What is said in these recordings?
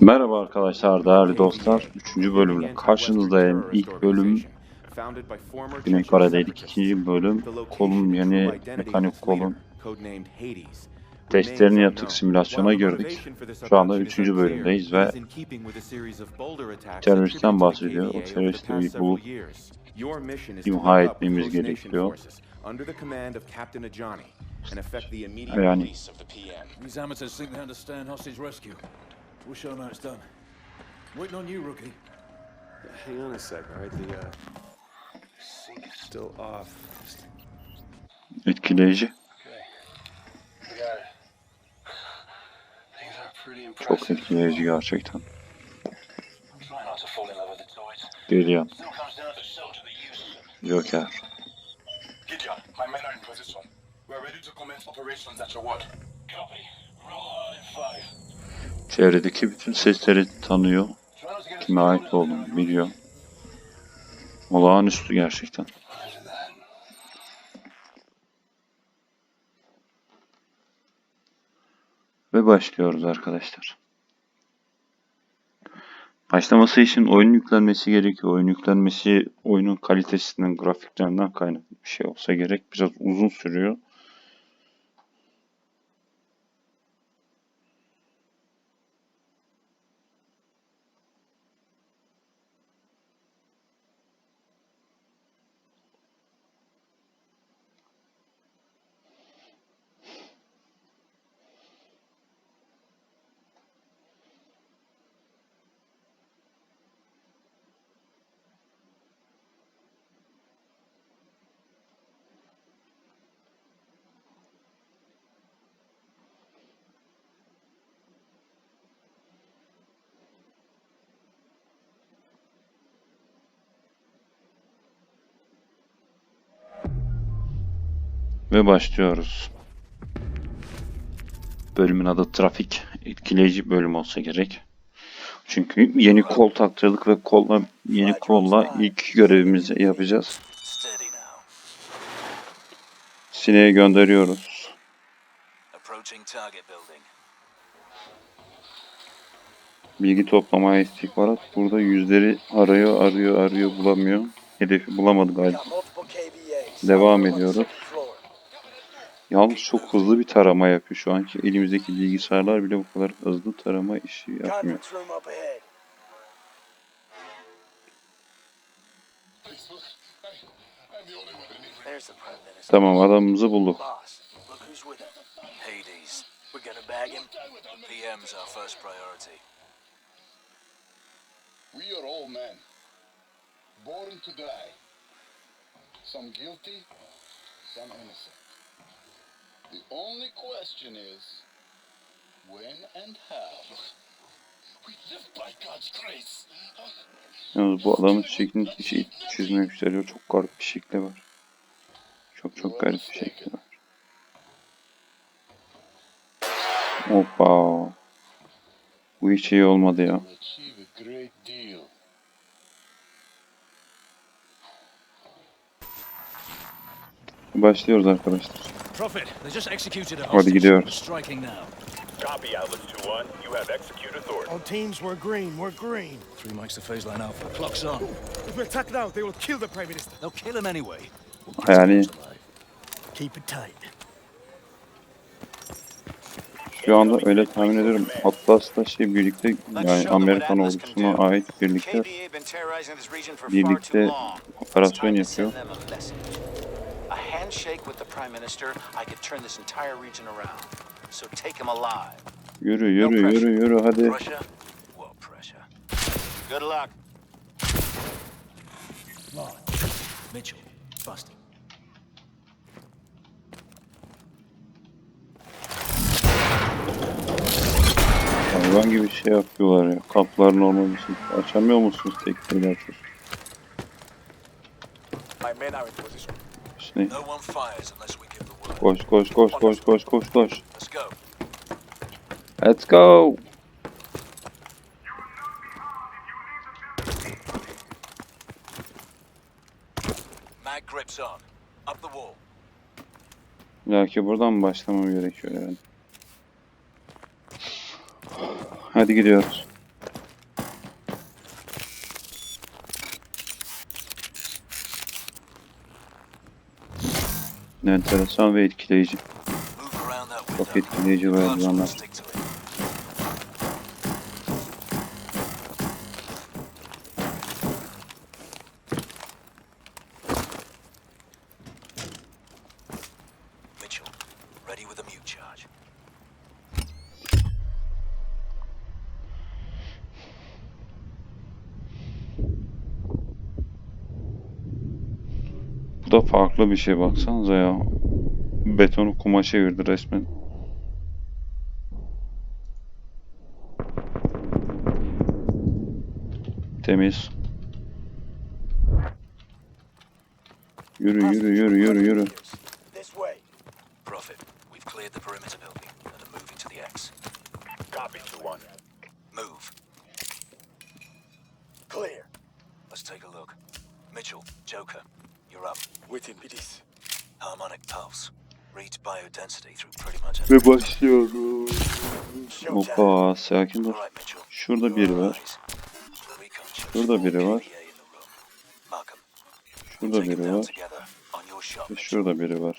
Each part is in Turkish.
Merhaba arkadaşlar, değerli dostlar. Üçüncü bölümle karşınızdayım. İlk bölüm Güney Kore'deydik. İkinci bölüm kolun yeni mekanik kolun testlerini yaptık, simülasyona girdik. Şu anda üçüncü bölümdeyiz ve teröristten bahsediyor. O teröristi bulup imha etmemiz gerekiyor. Yani These amateurs think they understand hostage rescue. We'll show them how it's done. Waiting on you, rookie. Hang on a sec, all right? The uh, sync is still off. Just etkileyici, got it. Things are pretty impressive. çok etkileyici gerçekten. I'm trying not to fall in love with the toys. Gideon, Still comes down to show to the use. Joker. My men are in position. We're ready to commence operations at your word. Copy. Roll in five. Çevredeki bütün sesleri tanıyor. Kime ait olduğunu biliyor. Olağanüstü gerçekten. Ve başlıyoruz arkadaşlar. Başlaması için oyun yüklenmesi gerekiyor. Oyun yüklenmesi oyunun kalitesinden, grafiklerinden kaynaklı bir şey olsa gerek. Biraz uzun sürüyor. Ve başlıyoruz. Bölümün adı trafik. Etkileyici bölüm olsa gerek. Çünkü yeni kol taktırdık ve kolla yeni kolla ilk görevimizi yapacağız. Sineği gönderiyoruz. Bilgi toplamaya istihbarat. Burada yüzleri arıyor, arıyor, arıyor, bulamıyor. Hedefi bulamadı galiba. Devam ediyoruz. Yalnız çok hızlı bir tarama yapıyor. Şu anki elimizdeki bilgisayarlar bile bu kadar hızlı tarama işi yapmıyor. Tamam adamımızı bulduk. Born to die. Some guilty, some innocent. The only question is, when and how? We live by God's grace. Yalnız bu adamın şeklini hiç çizmemişler ya. Çok garip bir şekli var. Çok çok garip bir şekli var. Hoppa. Bu hiç iyi olmadı ya. Başlıyoruz arkadaşlar. Prophet, they just executed a Hadi hostage. gidiyoruz. Striking now. Copy, Atlas 2-1. You have execute authority. All teams, we're green, we're green. Three mics to phase line alpha. Clock's on. If we attack now, they will kill the Prime Minister. They'll kill him anyway. Yani Keep it tight. şu anda öyle tahmin ediyorum. Atlas'la şey birlikte yani Amerikan ordusuna ait birlikte birlikte operasyon yapıyor. them a message. A handshake with the Prime Minister, I could turn this entire region around. So take him alive. Yürü yürü yürü yürü hadi. Russia, well, pressure. Good luck. Mitchell. Busting. Hayvan gibi şey yapıyorlar ya. Kapıların olmaması. Açamıyor musunuz tekneyi açıyorsunuz? My men are in position. Word. koş koş koş koş koş koş koş. Let's go. Let's go. Mag grips on. Up the wall. Belki buradan başlamam gerekiyor yani. Hadi gidiyoruz. Enteresan ve etkileyici. Çok etkileyici Guards verdi will onlar. stick to it. Mitchell, ready with a mute charge. Bu da farklı bir şey baksanıza ya. Betonu kuma çevirdi resmen. Temiz. Yürü yürü yürü yürü yürü. This way. Prophet, we've cleared the perimeter building and are moving to the X. Copy 2-1. Move. Clear. Let's take a look. Mitchell, Joker, you're up. Waiting, BDs. Harmonic pulse. Reads biodensity through pretty much Ve başlıyoruz. Hoppa sakin Mitchell. Şurada biri var. Şurada biri var. Şurada biri var. Ve şurada biri var.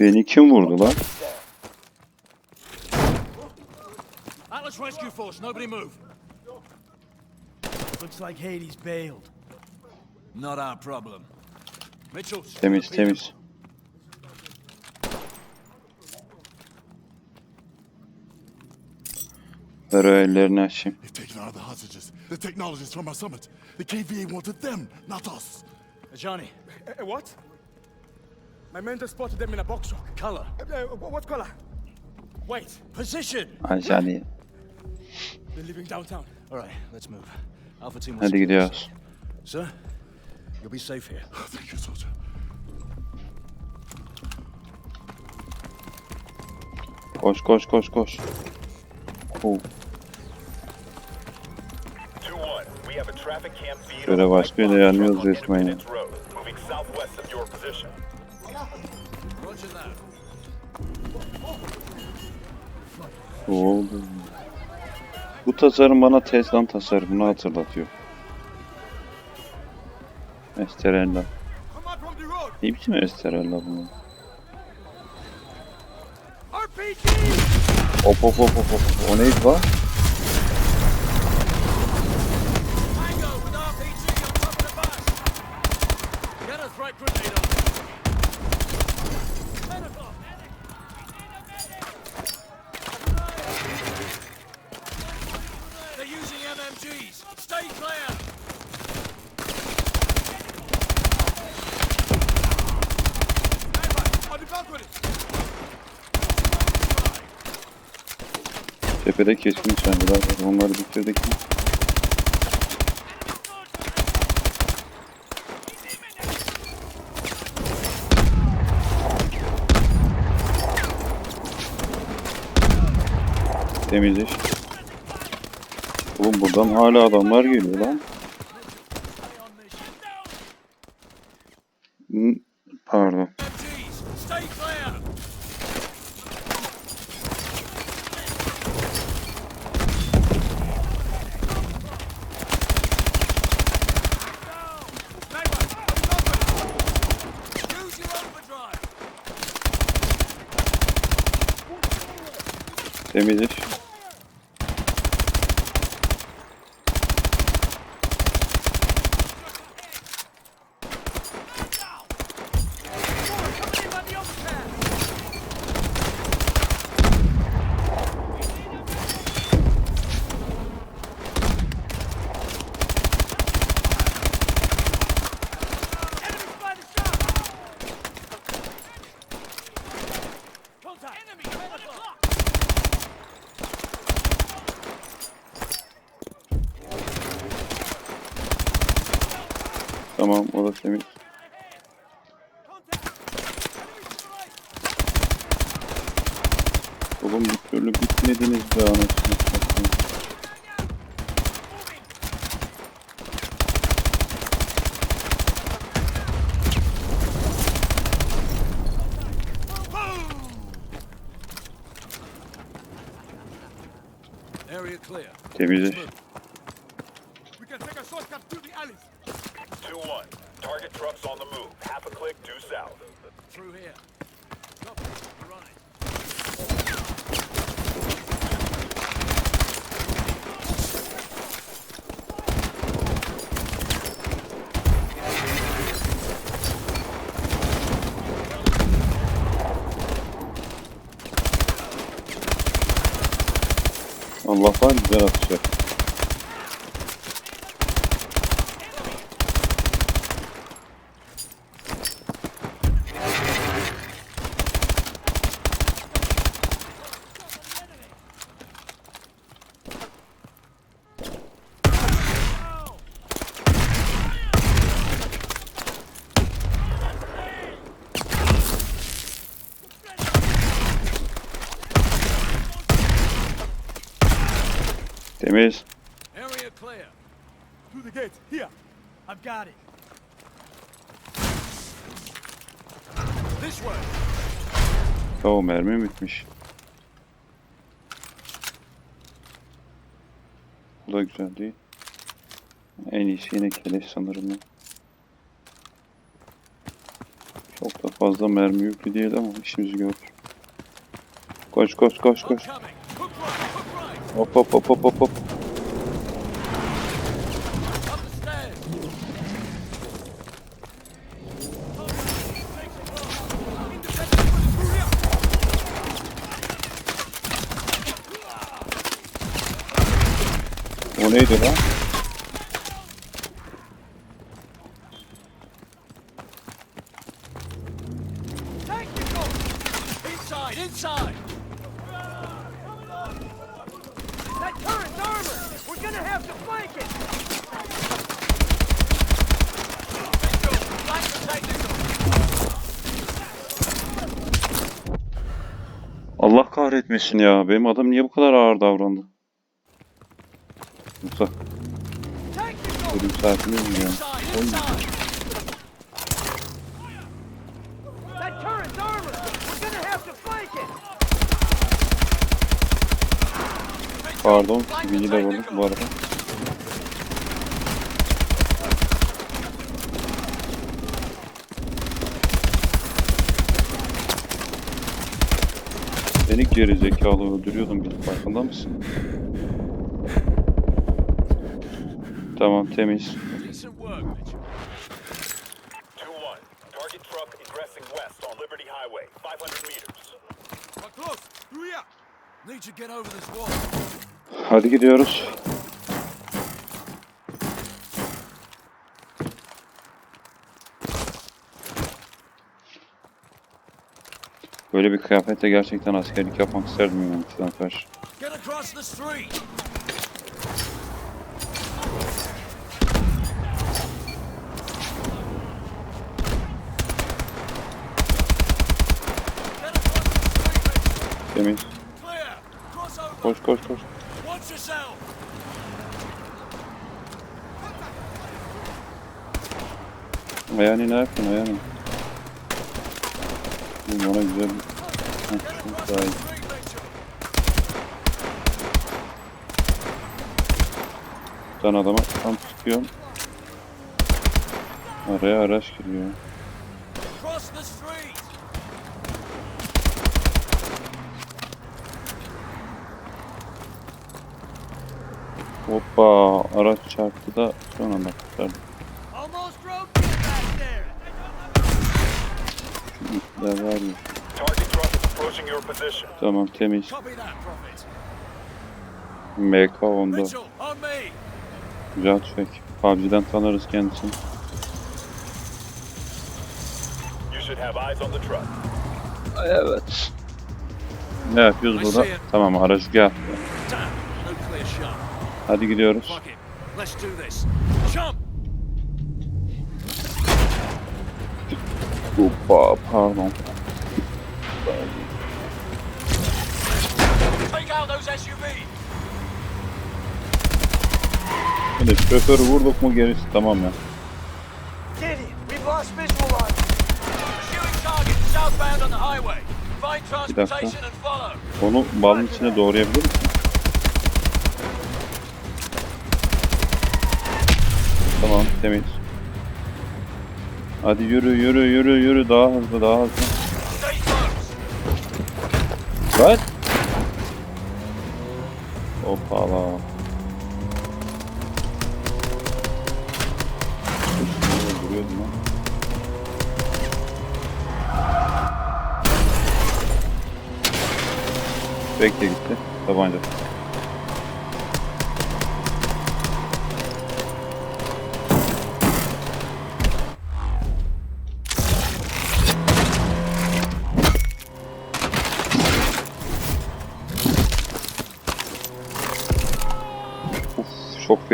Beni kim vurdu lan? Atlas Rescue Force, nobody move. Looks like Hades bailed. Not our problem. Mitchell, Temiz beat 'em. temiz. Ver o ellerini açayım. They've taken out the hostages, the technologists from our summit. The KVA wanted them, not us. Uh, Johnny, Uh, what? My mentor spotted them in a box truck. color, Uh, uh, what color? Wait, position. Aşağıya. they're leaving downtown. All right, let's move. Hadi gidiyoruz. Sir, you'll be safe here. Thank you, soldier. Koş koş koş koş. Oh, 2-1, we have a traffic cam feed Şöyle on başka the yere yanıyoruz resmen ya. Independence Bu tasarım bana Tesla'nın tasarımını hatırlatıyor. Esterella. Ne biçim Esterella bu? RPG! Hop hop hop hop hop. O neydi lan? Tango with RPG on top of the bus. Get a threat grenade on. Ten o'clock. They're using MMGs. Stay clear. On the balcony! Tepede keskin nişancılar var. Onları bitirdik mi? Temiz iş. Oğlum buradan hala adamlar geliyor lan. demek. Oğlum bir türlü bitmediniz be anasını satayım. Temizle. Temiz. Area clear. Through the gate. Here. I've got it. This way. O mermi bitmiş. Bu da güzel değil. En iyisi yine keleş sanırım. Çok da fazla mermi yüklü değil ama işimizi görür. Koş koş koş koş. Hop hop hop hop hop hop. Gonna have to flank it. Flank the tactical. Allah kahretmesin ya. Benim adam niye bu kadar ağır davrandı? Tactical. ölüm saatimiz mi ya? Inside. Inside. That turret's armored. We're gonna have to flank it. Pardon, sivili de vurduk bu arada. Seni geri zekalı öldürüyordum bir farkında mısın? Tamam temiz. Hadi gidiyoruz. Böyle bir kıyafetle gerçekten askerlik yapmak isterdim yani Mitchell. Temiz. Koş koş koş. Yourself. Ayağını ne yaptın ayağını? Bu bana güzel bir... Across daha iyi. tane adama tam sıkıyorum. Araya araç giriyor. Hoppa araç çarptı da son anda kurtardım. Almost drove you back there. Şu ipler var position. Tamam temiz. Copy that, Prophet. MK10'da. Mitchell, on me. Güzel tüfek. PUBG'den tanırız kendisini. Evet. Ne yapıyoruz burada? Tamam aracı gel. Hadi gidiyoruz. Hoppa pardon. Take out those SUVs. Hadi şoförü vurduk mu gerisi tamam ya. Find dakika. transportation and follow. Onu balın içine doğrayabilir misin? Tamam temiz. Hadi yürü yürü yürü yürü daha hızlı daha hızlı. Lan. Hoppala. Üstüne vuruyordum lan. Bekle gitti. Tabanca.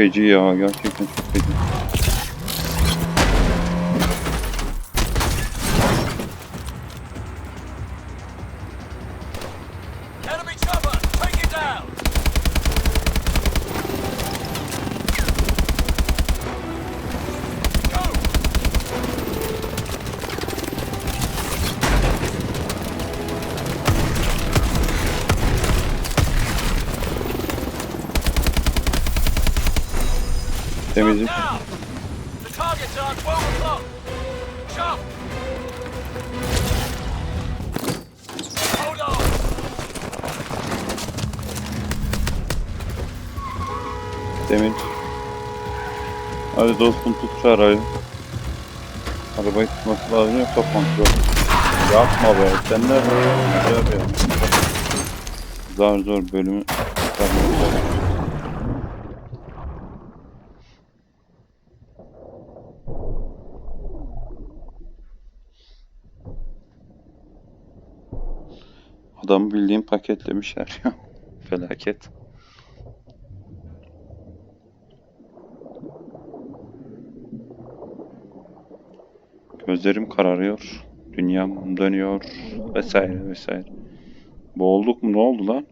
Uf, çok feci ya. Gerçekten çok feci. Enemy Hadi dostum tut şu arayı. Arabayı tutması lazım yoksa kontrol. Yapma be. Sen ne yapıyorsun? ya. Zar zor bölümü. Adamı bildiğin paketlemişler ya. Felaket. Gözlerim kararıyor. Dünyam dönüyor. Vesaire vesaire. Boğulduk mu? Ne oldu lan?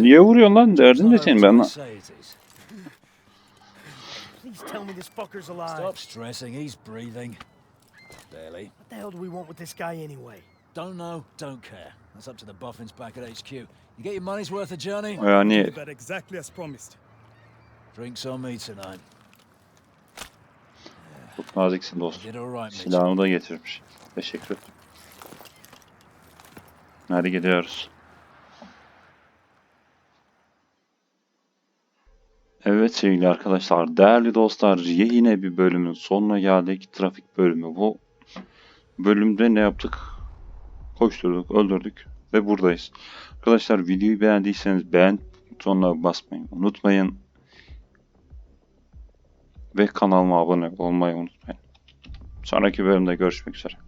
Niye vuruyorsun lan? Derdin ne senin? Ben lan. Please tell me this fucker's alive. Stop stressing, he's breathing. Barely. What the hell do we want with this guy anyway? Don't know, don't care. That's up to the boffins back at HQ. You get your money's worth of journey? Yani That exactly as promised. Drinks on me tonight. çok naziksin dostum. Silahını da getirmiş. Teşekkür ederim. Hadi gidiyoruz. Evet sevgili arkadaşlar, değerli dostlar, yine bir bölümün sonuna geldik. Trafik bölümü bu. Bölümde ne yaptık? Koşturduk, öldürdük ve buradayız. Arkadaşlar videoyu beğendiyseniz beğen butonuna basmayı unutmayın. Ve kanalıma abone olmayı unutmayın. Sonraki bölümde görüşmek üzere.